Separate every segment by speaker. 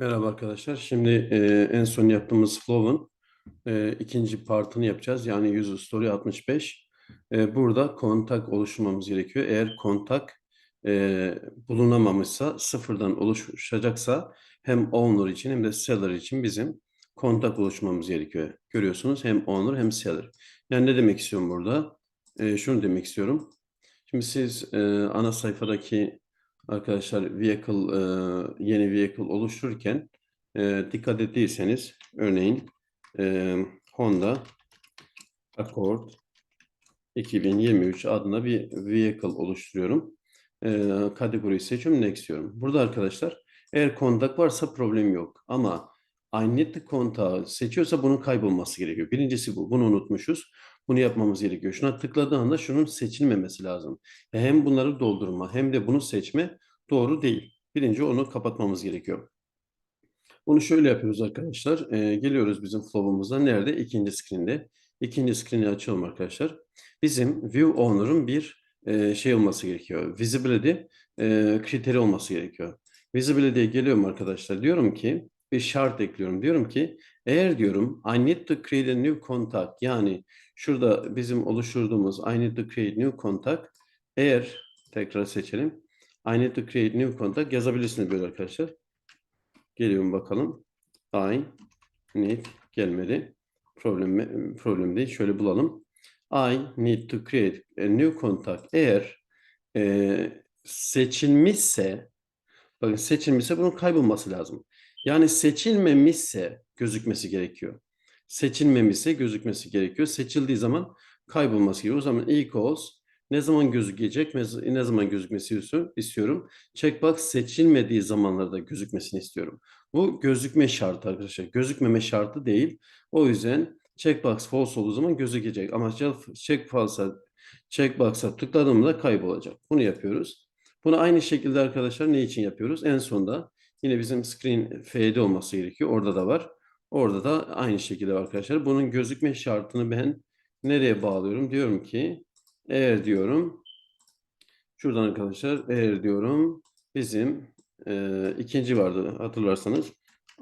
Speaker 1: Merhaba arkadaşlar. Şimdi e, en son yaptığımız flow'un e, ikinci partını yapacağız. Yani user story 65. E, burada kontak oluşturmamız gerekiyor. Eğer kontak e, bulunamamışsa, sıfırdan oluşacaksa hem owner için hem de seller için bizim kontak oluşturmamız gerekiyor. Görüyorsunuz hem owner hem seller. Yani ne demek istiyorum burada? E, şunu demek istiyorum. Şimdi siz e, ana sayfadaki Arkadaşlar vehicle e, yeni vehicle oluştururken e, dikkat ettiyseniz örneğin e, Honda Accord 2023 adına bir vehicle oluşturuyorum. E, kategoriyi seçiyorum next diyorum. Burada arkadaşlar eğer kontak varsa problem yok ama I need the kontağı seçiyorsa bunun kaybolması gerekiyor. Birincisi bu. Bunu unutmuşuz. Bunu yapmamız gerekiyor. Şuna tıkladığı anda şunun seçilmemesi lazım. Hem bunları doldurma hem de bunu seçme doğru değil. Birinci onu kapatmamız gerekiyor. Bunu şöyle yapıyoruz arkadaşlar. E, geliyoruz bizim flow'umuza. Nerede? İkinci screen'de. İkinci screen'i açalım arkadaşlar. Bizim view owner'ın bir e, şey olması gerekiyor. Visibility e, kriteri olması gerekiyor. Visibility'ye geliyorum arkadaşlar. Diyorum ki bir şart ekliyorum. Diyorum ki eğer diyorum I need to create a new contact yani şurada bizim oluşturduğumuz I need to create new contact eğer tekrar seçelim. I need to create new contact yazabilirsiniz böyle arkadaşlar. Geliyorum bakalım. I need gelmedi. Problem, problem değil. Şöyle bulalım. I need to create a new contact. Eğer e, seçilmişse bakın seçilmişse bunun kaybolması lazım. Yani seçilmemişse gözükmesi gerekiyor. Seçilmemişse gözükmesi gerekiyor. Seçildiği zaman kaybolması gerekiyor. O zaman equals ne zaman gözükecek, ne zaman gözükmesi istiyorum. Checkbox seçilmediği zamanlarda gözükmesini istiyorum. Bu gözükme şartı arkadaşlar. Gözükmeme şartı değil. O yüzden checkbox false olduğu zaman gözükecek. Ama check false'a checkbox'a tıkladığımda kaybolacak. Bunu yapıyoruz. Bunu aynı şekilde arkadaşlar ne için yapıyoruz? En sonda Yine bizim screen fade olması gerekiyor. Orada da var. Orada da aynı şekilde arkadaşlar. Bunun gözükme şartını ben nereye bağlıyorum? Diyorum ki eğer diyorum şuradan arkadaşlar eğer diyorum bizim e, ikinci vardı hatırlarsanız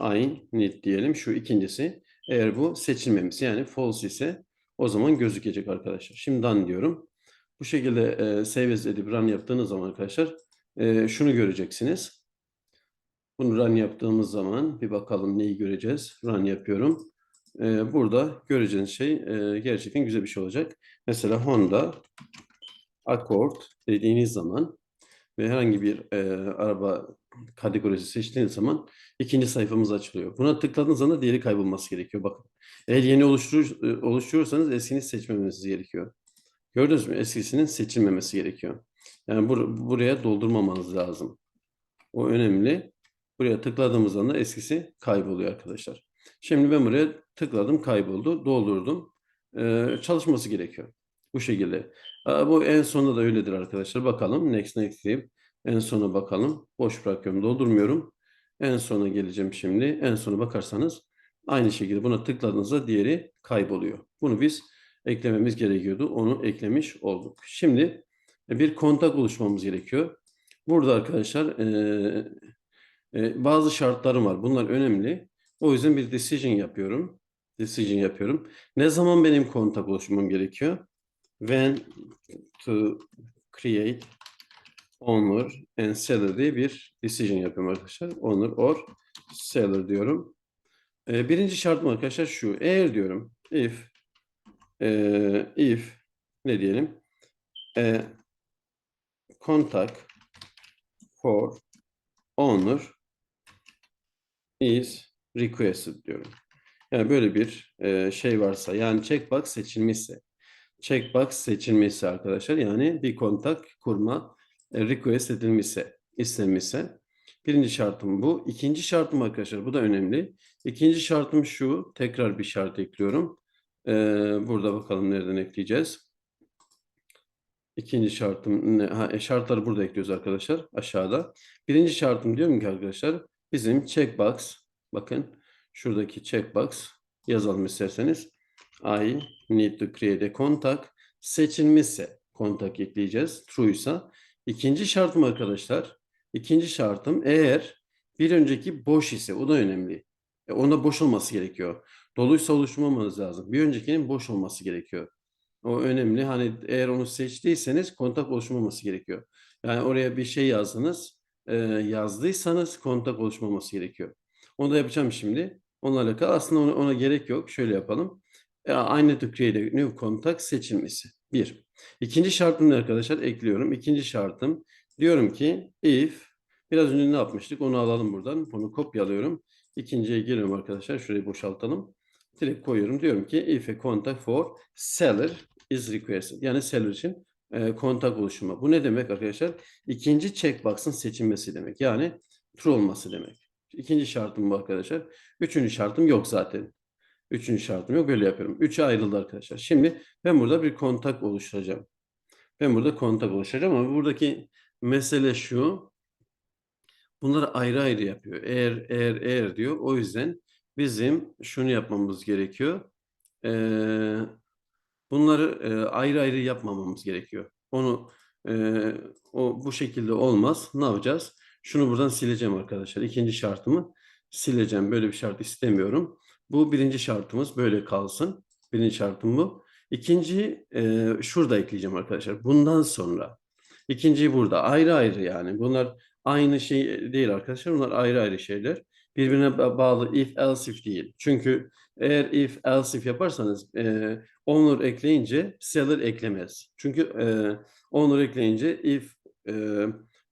Speaker 1: I need diyelim şu ikincisi. Eğer bu seçilmemiş yani false ise o zaman gözükecek arkadaşlar. Şimdi done diyorum. Bu şekilde e, save as edip run yaptığınız zaman arkadaşlar e, şunu göreceksiniz. Bunu run yaptığımız zaman bir bakalım neyi göreceğiz. Run yapıyorum. Ee, burada göreceğiniz şey e, gerçekten güzel bir şey olacak. Mesela Honda Accord dediğiniz zaman ve herhangi bir e, araba kategorisi seçtiğiniz zaman ikinci sayfamız açılıyor. Buna tıkladığınız zaman diğeri kaybolması gerekiyor. Bakın. Eğer yeni oluşturur, e, oluşturursanız eskini seçmemeniz gerekiyor. Gördünüz mü? Eskisinin seçilmemesi gerekiyor. Yani bur buraya doldurmamanız lazım. O önemli. Buraya tıkladığımız anda eskisi kayboluyor arkadaşlar. Şimdi ben buraya tıkladım kayboldu. Doldurdum. Ee, çalışması gerekiyor. Bu şekilde. Aa, bu en sonunda da öyledir arkadaşlar. Bakalım. Next next deyip en sona bakalım. Boş bırakıyorum. Doldurmuyorum. En sona geleceğim şimdi. En sona bakarsanız aynı şekilde buna tıkladığınızda diğeri kayboluyor. Bunu biz eklememiz gerekiyordu. Onu eklemiş olduk. Şimdi bir kontak oluşmamız gerekiyor. Burada arkadaşlar e, e, bazı şartlarım var. Bunlar önemli. O yüzden bir decision yapıyorum. Decision yapıyorum. Ne zaman benim kontak oluşmam gerekiyor? When to create owner and seller diye bir decision yapıyorum arkadaşlar. Owner or seller diyorum. E, birinci şartım arkadaşlar şu. Eğer diyorum if e, if ne diyelim e, contact for owner is requested diyorum. Yani böyle bir e, şey varsa yani checkbox seçilmişse checkbox seçilmişse arkadaşlar yani bir kontak kurma e, request edilmişse istenmişse birinci şartım bu. İkinci şartım arkadaşlar bu da önemli. İkinci şartım şu tekrar bir şart ekliyorum. E, burada bakalım nereden ekleyeceğiz. İkinci şartım ne? Ha, e, şartları burada ekliyoruz arkadaşlar aşağıda. Birinci şartım diyorum ki arkadaşlar bizim checkbox bakın şuradaki checkbox yazalım isterseniz I need to create a contact seçilmişse kontak ekleyeceğiz. True ise ikinci şartım arkadaşlar ikinci şartım eğer Bir önceki boş ise o da önemli. E, onda boş olması gerekiyor. Doluysa oluşturmamanız lazım. Bir öncekinin boş olması gerekiyor. O önemli. Hani eğer onu seçtiyseniz kontak oluşmaması gerekiyor. Yani oraya bir şey yazdınız. e, yazdıysanız kontak oluşmaması gerekiyor. Onu da yapacağım şimdi. Onunla alakalı. Aslında ona, ona gerek yok. Şöyle yapalım. E, aynı a new contact seçilmesi. Bir. İkinci şartım ne arkadaşlar? Ekliyorum. İkinci şartım diyorum ki if biraz önce ne yapmıştık? Onu alalım buradan. Bunu kopyalıyorum. İkinciye geliyorum arkadaşlar. Şurayı boşaltalım. Direkt koyuyorum. Diyorum ki if a contact for seller is requested. Yani seller için e, kontak oluşumu. Bu ne demek arkadaşlar? İkinci checkbox'ın seçilmesi demek. Yani true olması demek. İkinci şartım bu arkadaşlar. Üçüncü şartım yok zaten. Üçüncü şartım yok. Böyle yapıyorum. Üçe ayrıldı arkadaşlar. Şimdi ben burada bir kontak oluşturacağım. Ben burada kontak oluşturacağım ama buradaki mesele şu. Bunları ayrı ayrı yapıyor. Eğer, eğer, eğer diyor. O yüzden bizim şunu yapmamız gerekiyor. Ee, bunları e, ayrı ayrı yapmamamız gerekiyor. Onu e, o bu şekilde olmaz. Ne yapacağız? Şunu buradan sileceğim arkadaşlar. İkinci şartımı sileceğim. Böyle bir şart istemiyorum. Bu birinci şartımız böyle kalsın. Birinci şartım bu. İkinciyi e, şurada ekleyeceğim arkadaşlar. Bundan sonra. İkinciyi burada. Ayrı ayrı yani. Bunlar aynı şey değil arkadaşlar. Bunlar ayrı ayrı şeyler. Birbirine ba- bağlı if else if değil. Çünkü eğer if else if yaparsanız e, owner ekleyince seller eklemez. Çünkü e, owner ekleyince if e,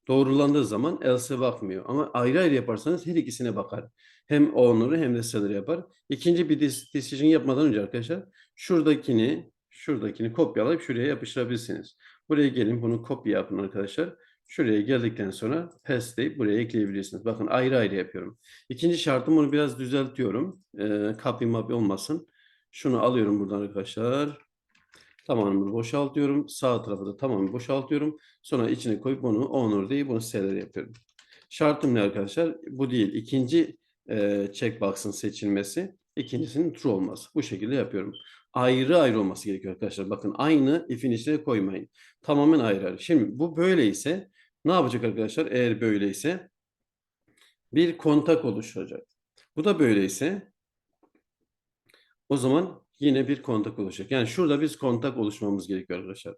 Speaker 1: doğrulandığı zaman else'e bakmıyor. Ama ayrı ayrı yaparsanız her ikisine bakar. Hem owner'ı hem de seller'ı yapar. İkinci bir decision yapmadan önce arkadaşlar şuradakini şuradakini kopyalayıp şuraya yapıştırabilirsiniz. Buraya gelin bunu kopya yapın arkadaşlar. Şuraya geldikten sonra paste deyip buraya ekleyebilirsiniz. Bakın ayrı ayrı yapıyorum. İkinci şartım bunu biraz düzeltiyorum. Ee, copy mapy olmasın. Şunu alıyorum buradan arkadaşlar. Tamamını boşaltıyorum. Sağ tarafı da tamamını boşaltıyorum. Sonra içine koyup bunu owner değil bunu seller yapıyorum. Şartım ne arkadaşlar? Bu değil. İkinci e, checkbox'ın seçilmesi. ikincisinin true olması. Bu şekilde yapıyorum. Ayrı ayrı olması gerekiyor arkadaşlar. Bakın aynı if'in içine koymayın. Tamamen ayrı ayrı. Şimdi bu böyleyse ne yapacak arkadaşlar? Eğer böyleyse bir kontak oluşturacak. Bu da böyleyse o zaman yine bir kontak oluşacak. Yani şurada biz kontak oluşmamız gerekiyor arkadaşlar.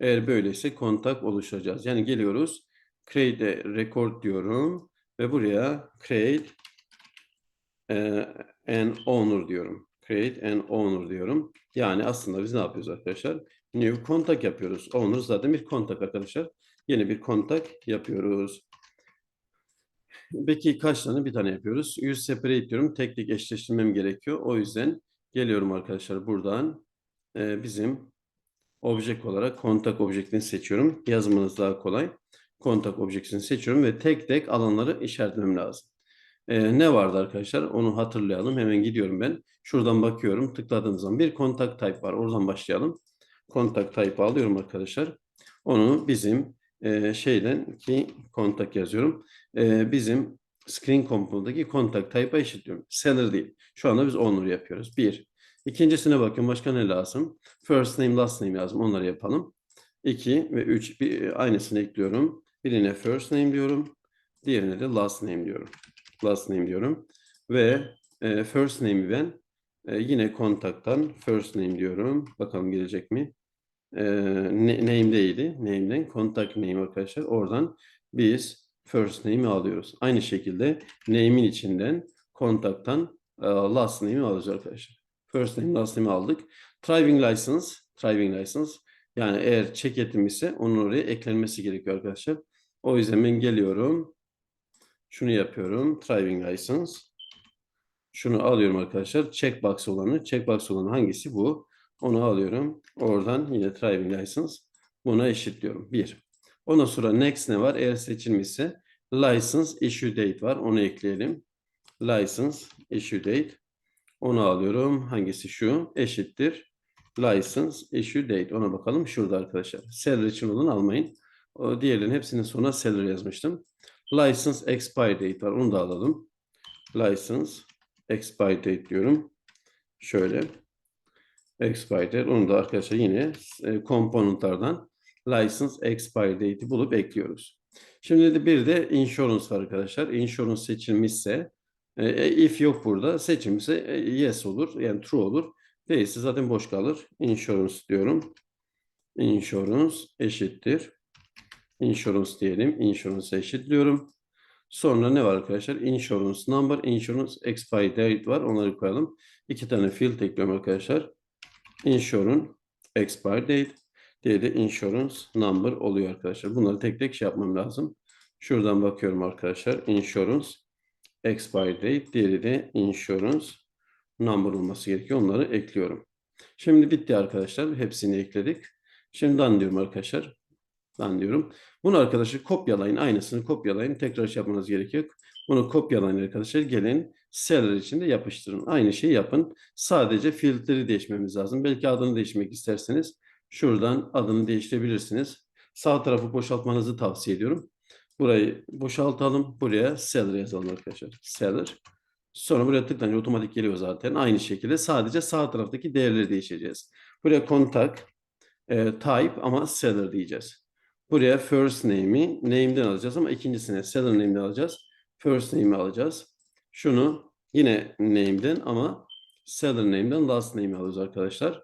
Speaker 1: Eğer böyleyse kontak oluşturacağız. Yani geliyoruz. Create record diyorum. Ve buraya create e, an owner diyorum. Create an owner diyorum. Yani aslında biz ne yapıyoruz arkadaşlar? New kontak yapıyoruz. Owner zaten bir kontak arkadaşlar. Yeni bir kontak yapıyoruz. Peki kaç tane? Bir tane yapıyoruz. Use separate diyorum. Tek tek eşleştirmem gerekiyor. O yüzden geliyorum arkadaşlar buradan. Ee, bizim object olarak kontak objektini seçiyorum. Yazmanız daha kolay. Kontak objektini seçiyorum ve tek tek alanları işaretlemem lazım. Ee, ne vardı arkadaşlar? Onu hatırlayalım. Hemen gidiyorum ben. Şuradan bakıyorum. Tıkladığım zaman bir kontak type var. Oradan başlayalım. Kontak type alıyorum arkadaşlar. Onu bizim e, şeyden ki kontak yazıyorum. E, bizim screen component'daki kontak type'a eşitliyorum. Seller değil. Şu anda biz owner yapıyoruz. Bir. İkincisine bakın. Başka ne lazım? First name, last name lazım. Onları yapalım. İki ve üç. Bir, aynısını ekliyorum. Birine first name diyorum. Diğerine de last name diyorum. Last name diyorum. Ve e, first name'i ben e, yine kontaktan first name diyorum. Bakalım gelecek mi? E, ne- name'deydi. Name'den contact name arkadaşlar. Oradan biz first name'i alıyoruz. Aynı şekilde name'in içinden kontaktan e, last name'i alacağız arkadaşlar. First name, last name'i aldık. Driving license, driving license. Yani eğer check ettim ise onun oraya eklenmesi gerekiyor arkadaşlar. O yüzden ben geliyorum. Şunu yapıyorum. Driving license. Şunu alıyorum arkadaşlar. Checkbox olanı. Checkbox olanı hangisi bu? Onu alıyorum. Oradan yine driving license. Buna eşitliyorum. Bir. Ondan sonra next ne var? Eğer seçilmişse license issue date var. Onu ekleyelim. License issue date. Onu alıyorum. Hangisi şu? Eşittir. License issue date. Ona bakalım. Şurada arkadaşlar. Seller için olanı almayın. O diğerlerin hepsinin sonuna seller yazmıştım. License expire date var. Onu da alalım. License expire date diyorum. Şöyle. Expire date. Onu da arkadaşlar yine e, komponentlardan license expire date'i bulup ekliyoruz. Şimdi de bir de insurance var arkadaşlar. Insurance seçilmişse e, if yok burada seçilmişse e, yes olur yani true olur. Değilse zaten boş kalır. Insurance diyorum. Insurance eşittir. Insurance diyelim. Insurance eşitliyorum. Sonra ne var arkadaşlar? Insurance number, insurance expiry date var. Onları koyalım. İki tane field ekliyorum arkadaşlar. Insurance expiry date. Diye de insurance number oluyor arkadaşlar. Bunları tek tek şey yapmam lazım. Şuradan bakıyorum arkadaşlar. Insurance expiry date. Diğeri de insurance number olması gerekiyor. Onları ekliyorum. Şimdi bitti arkadaşlar. Hepsini ekledik. Şimdi done diyorum arkadaşlar. Done diyorum. Bunu arkadaşlar kopyalayın. Aynısını kopyalayın. Tekrar şey yapmanız gerekiyor. Bunu kopyalayın arkadaşlar. Gelin seller içinde yapıştırın. Aynı şeyi yapın. Sadece filtreleri değişmemiz lazım. Belki adını değiştirmek isterseniz şuradan adını değiştirebilirsiniz. Sağ tarafı boşaltmanızı tavsiye ediyorum. Burayı boşaltalım. Buraya seller yazalım arkadaşlar. Seller. Sonra buraya tıklayınca otomatik geliyor zaten. Aynı şekilde sadece sağ taraftaki değerleri değişeceğiz. Buraya kontak, e, type ama seller diyeceğiz. Buraya first name'i name'den alacağız ama ikincisine seller name'den alacağız. First name'i alacağız. Şunu yine name'den ama seller name'den last name'i alıyoruz arkadaşlar.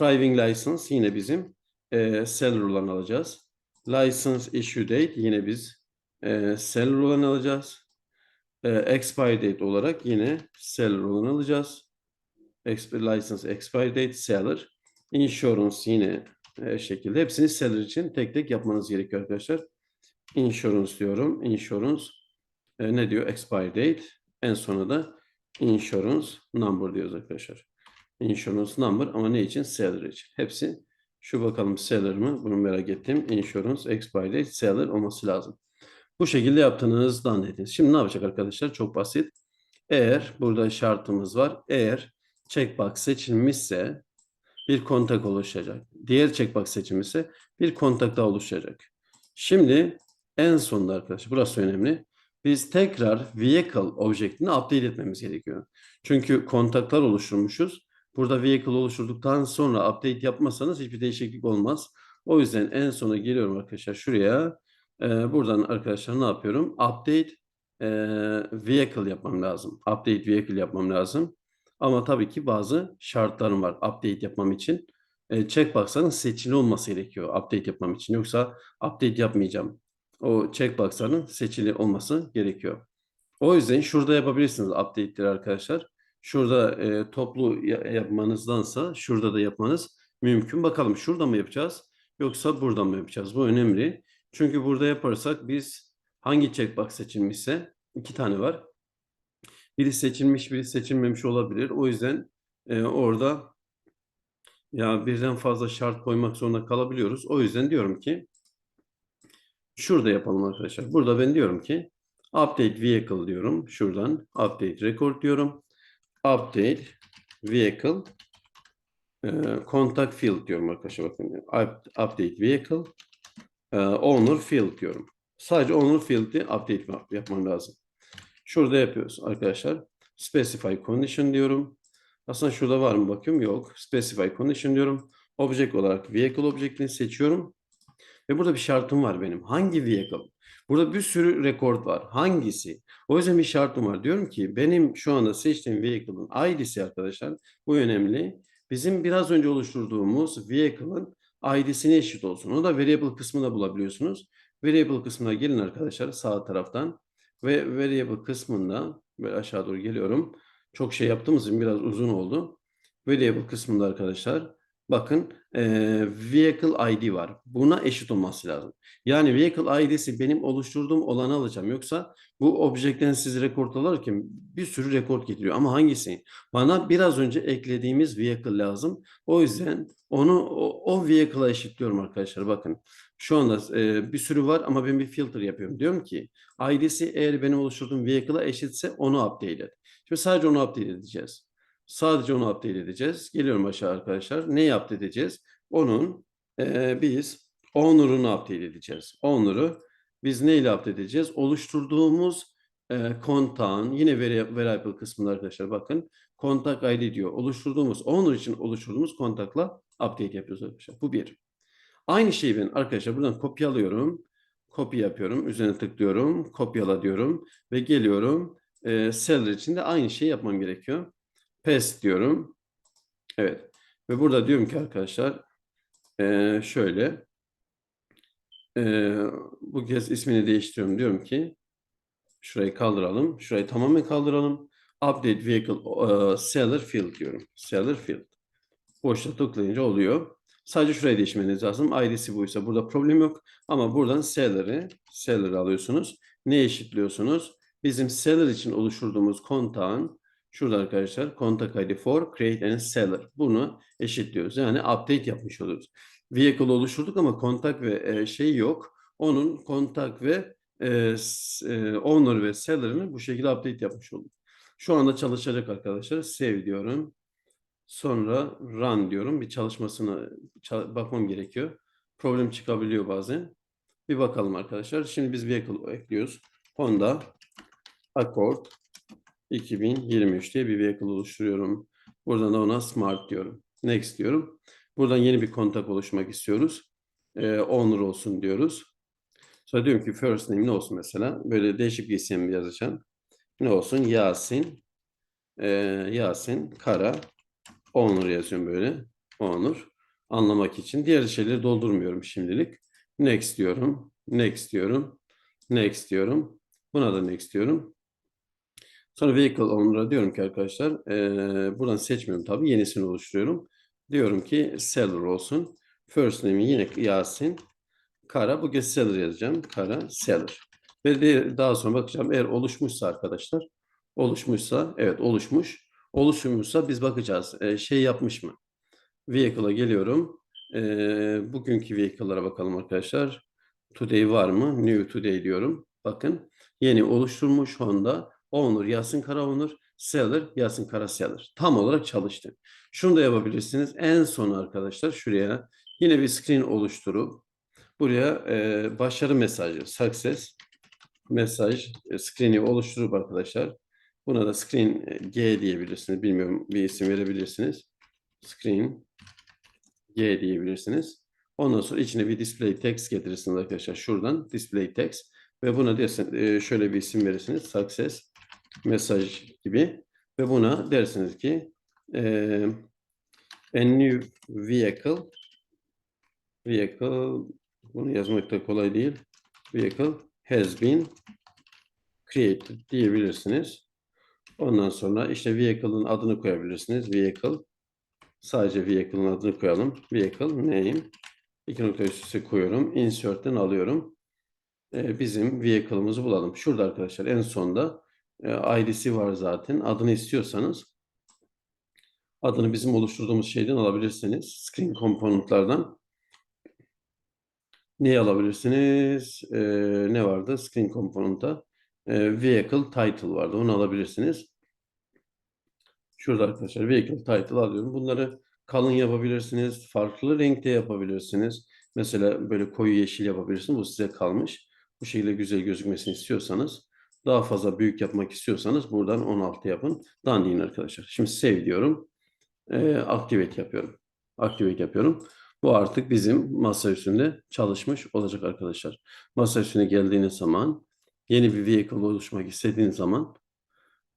Speaker 1: Driving license yine bizim e, seller olan alacağız. License issue date yine biz e, seller olan alacağız. E, expire date olarak yine seller olan alacağız. Exp license expire date seller. Insurance yine e, şekilde. Hepsini seller için tek tek yapmanız gerekiyor arkadaşlar. Insurance diyorum. Insurance e, ne diyor? Expire date. En sona da insurance number diyoruz arkadaşlar. Insurance number ama ne için? Seller için. Hepsi şu bakalım seller mı? Bunu merak ettim. Insurance expire date seller olması lazım. Bu şekilde yaptığınızdan dediniz. Şimdi ne yapacak arkadaşlar? Çok basit. Eğer burada şartımız var. Eğer checkbox seçilmişse bir kontak oluşacak. Diğer checkbox seçilmişse bir kontak daha oluşacak. Şimdi en sonunda arkadaşlar burası önemli. Biz tekrar vehicle objektini update etmemiz gerekiyor. Çünkü kontaklar oluşturmuşuz. Burada vehicle oluşturduktan sonra update yapmazsanız hiçbir değişiklik olmaz. O yüzden en sona geliyorum arkadaşlar şuraya. Ee, buradan arkadaşlar ne yapıyorum? Update e, vehicle yapmam lazım. Update vehicle yapmam lazım. Ama tabii ki bazı şartlarım var update yapmam için. E, checkbox'ların seçili olması gerekiyor update yapmam için. Yoksa update yapmayacağım. O checkbox'ların seçili olması gerekiyor. O yüzden şurada yapabilirsiniz update'leri arkadaşlar. Şurada e, toplu yapmanızdansa şurada da yapmanız mümkün. Bakalım şurada mı yapacağız yoksa burada mı yapacağız? Bu önemli. Çünkü burada yaparsak biz hangi checkbox seçilmişse iki tane var. Biri seçilmiş, biri seçilmemiş olabilir. O yüzden e, orada ya birden fazla şart koymak zorunda kalabiliyoruz. O yüzden diyorum ki şurada yapalım arkadaşlar. Burada ben diyorum ki update vehicle diyorum. Şuradan update record diyorum. Update vehicle e, contact field diyorum arkadaşlar. Bakın update vehicle e, owner field diyorum. Sadece owner field'i update yapmam lazım. Şurada yapıyoruz arkadaşlar. Specify condition diyorum. Aslında şurada var mı bakıyorum. Yok. Specify condition diyorum. Object olarak vehicle objectini seçiyorum. Ve burada bir şartım var benim. Hangi vehicle? Burada bir sürü rekord var. Hangisi? O yüzden bir şartım var. Diyorum ki benim şu anda seçtiğim vehicle'ın ID'si arkadaşlar. Bu önemli. Bizim biraz önce oluşturduğumuz vehicle'ın ID'sine eşit olsun. Onu da variable kısmında bulabiliyorsunuz. Variable kısmına gelin arkadaşlar sağ taraftan. Ve variable kısmında böyle aşağı doğru geliyorum. Çok şey yaptığımız için biraz uzun oldu. Variable kısmında arkadaşlar bakın e, vehicle ID var. Buna eşit olması lazım. Yani vehicle ID'si benim oluşturduğum olanı alacağım. Yoksa bu objekten siz rekord alırken bir sürü rekord getiriyor. Ama hangisi? Bana biraz önce eklediğimiz vehicle lazım. O yüzden onu o, o vehicle'a eşitliyorum arkadaşlar. Bakın şu anda e, bir sürü var ama ben bir filter yapıyorum. Diyorum ki ID'si eğer benim oluşturduğum vehicle'a eşitse onu update et. Şimdi sadece onu update edeceğiz. Sadece onu update edeceğiz. Geliyorum aşağı arkadaşlar. Ne update edeceğiz? Onun e, biz owner'unu update edeceğiz. Owner'ı biz neyle update edeceğiz? Oluşturduğumuz e, kontağın yine variable kısmında arkadaşlar bakın kontak ID diyor. Oluşturduğumuz owner için oluşturduğumuz kontakla update yapıyoruz arkadaşlar. Bu bir. Aynı şeyi ben arkadaşlar buradan kopyalıyorum. Copy yapıyorum. Üzerine tıklıyorum. Kopyala diyorum. Ve geliyorum. E, seller için de aynı şeyi yapmam gerekiyor. Paste diyorum. Evet. Ve burada diyorum ki arkadaşlar e, şöyle e, bu kez ismini değiştiriyorum. Diyorum ki şurayı kaldıralım. Şurayı tamamen kaldıralım. Update vehicle e, seller field diyorum. Seller field. Boşta tıklayınca oluyor. Sadece şurayı değişmeniz lazım. ID'si buysa burada problem yok. Ama buradan seller'ı seller'ı alıyorsunuz. Ne eşitliyorsunuz? Bizim seller için oluşturduğumuz kontağın şurada arkadaşlar kontak ID for create and seller. Bunu eşitliyoruz. Yani update yapmış oluyoruz. Vehicle oluşturduk ama kontak ve e, şey yok. Onun kontak ve e, e, owner ve seller'ını bu şekilde update yapmış olduk. Şu anda çalışacak arkadaşlar. Save diyorum. Sonra run diyorum. Bir çalışmasına ça- bakmam gerekiyor. Problem çıkabiliyor bazen. Bir bakalım arkadaşlar. Şimdi biz vehicle ekliyoruz. Honda Accord 2023 diye bir vehicle oluşturuyorum. Buradan da ona smart diyorum. Next diyorum. Buradan yeni bir kontak oluşmak istiyoruz. Ee, owner olsun diyoruz. Sonra diyorum ki first name ne olsun mesela. Böyle değişik bir isim yazacağım. Ne olsun? Yasin. Ee, Yasin Kara. Owner yazıyorum böyle. Owner. Anlamak için. Diğer şeyleri doldurmuyorum şimdilik. Next diyorum. Next diyorum. Next diyorum. Buna da next diyorum. Sonra vehicle owner'a diyorum ki arkadaşlar eee, buradan seçmiyorum tabii. Yenisini oluşturuyorum. Diyorum ki seller olsun. First name'i yine Yasin. Kara. Bu kez seller yazacağım. Kara seller. Ve de- daha sonra bakacağım. Eğer oluşmuşsa arkadaşlar. Oluşmuşsa evet oluşmuş. Oluşmuşsa biz bakacağız. Eee, şey yapmış mı? Vehicle'a geliyorum. Eee, bugünkü vehicle'lara bakalım arkadaşlar. Today var mı? New today diyorum. Bakın yeni oluşturmuş Honda. Owner Yasin Kara Owner. Seller Yasin Kara Seller. Tam olarak çalıştı. Şunu da yapabilirsiniz. En son arkadaşlar şuraya yine bir screen oluşturup buraya eee, başarı mesajı success mesaj e, screen'i oluşturup arkadaşlar buna da screen e, G diyebilirsiniz. Bilmiyorum bir isim verebilirsiniz. Screen G diyebilirsiniz. Ondan sonra içine bir display text getirirsiniz arkadaşlar. Şuradan display text ve buna dersin, e, şöyle bir isim verirsiniz. Success mesaj gibi ve buna dersiniz ki e, a new vehicle vehicle bunu yazmak da kolay değil. Vehicle has been created diyebilirsiniz. Ondan sonra işte vehicle'ın adını koyabilirsiniz. Vehicle Sadece vehicle'ın adını koyalım. Vehicle name. İki nokta üst üste koyuyorum. Insert'ten alıyorum. Ee, bizim vehicle'ımızı bulalım. Şurada arkadaşlar en sonda e, ID'si var zaten. Adını istiyorsanız adını bizim oluşturduğumuz şeyden alabilirsiniz. Screen komponentlardan. Neyi alabilirsiniz? Ee, ne vardı? Screen komponenta. Ee, vehicle title vardı. Onu alabilirsiniz. Şurada arkadaşlar vehicle title alıyorum. Bunları kalın yapabilirsiniz. Farklı renkte yapabilirsiniz. Mesela böyle koyu yeşil yapabilirsiniz. Bu size kalmış. Bu şekilde güzel gözükmesini istiyorsanız daha fazla büyük yapmak istiyorsanız buradan 16 yapın. Dandiyin arkadaşlar. Şimdi save diyorum. Ee, activate yapıyorum. Activate yapıyorum. Bu artık bizim masa üstünde çalışmış olacak arkadaşlar. Masa üstüne geldiğiniz zaman yeni bir vehicle oluşmak istediğiniz zaman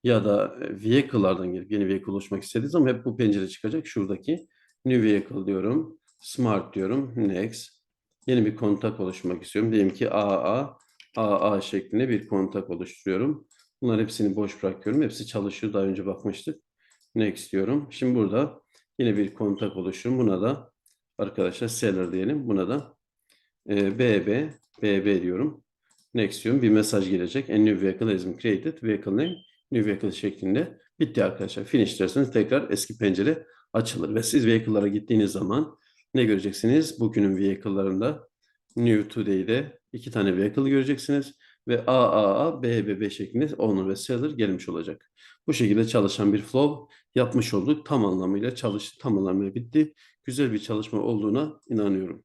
Speaker 1: ya da e, vehicle'lardan gelip yeni vehicle oluşmak istediğiniz zaman hep bu pencere çıkacak. Şuradaki new vehicle diyorum. Smart diyorum. Next. Yeni bir kontak oluşturmak istiyorum. Diyelim ki AA, AA şeklinde bir kontak oluşturuyorum. Bunların hepsini boş bırakıyorum. Hepsi çalışıyor. Daha önce bakmıştık. Next diyorum. Şimdi burada yine bir kontak oluşturuyorum. Buna da arkadaşlar seller diyelim. Buna da e, BB, BB diyorum. Next diyorum. Bir mesaj gelecek. A new vehicle has been created. Vehicle name new vehicle şeklinde bitti arkadaşlar. Finish derseniz tekrar eski pencere açılır. Ve siz vehicle'lara gittiğiniz zaman ne göreceksiniz? Bugünün vehicle'larında New Today'de iki tane vehicle göreceksiniz. Ve AAA, BBB şeklinde owner ve seller gelmiş olacak. Bu şekilde çalışan bir flow yapmış olduk. Tam anlamıyla çalıştı, tam anlamıyla bitti. Güzel bir çalışma olduğuna inanıyorum.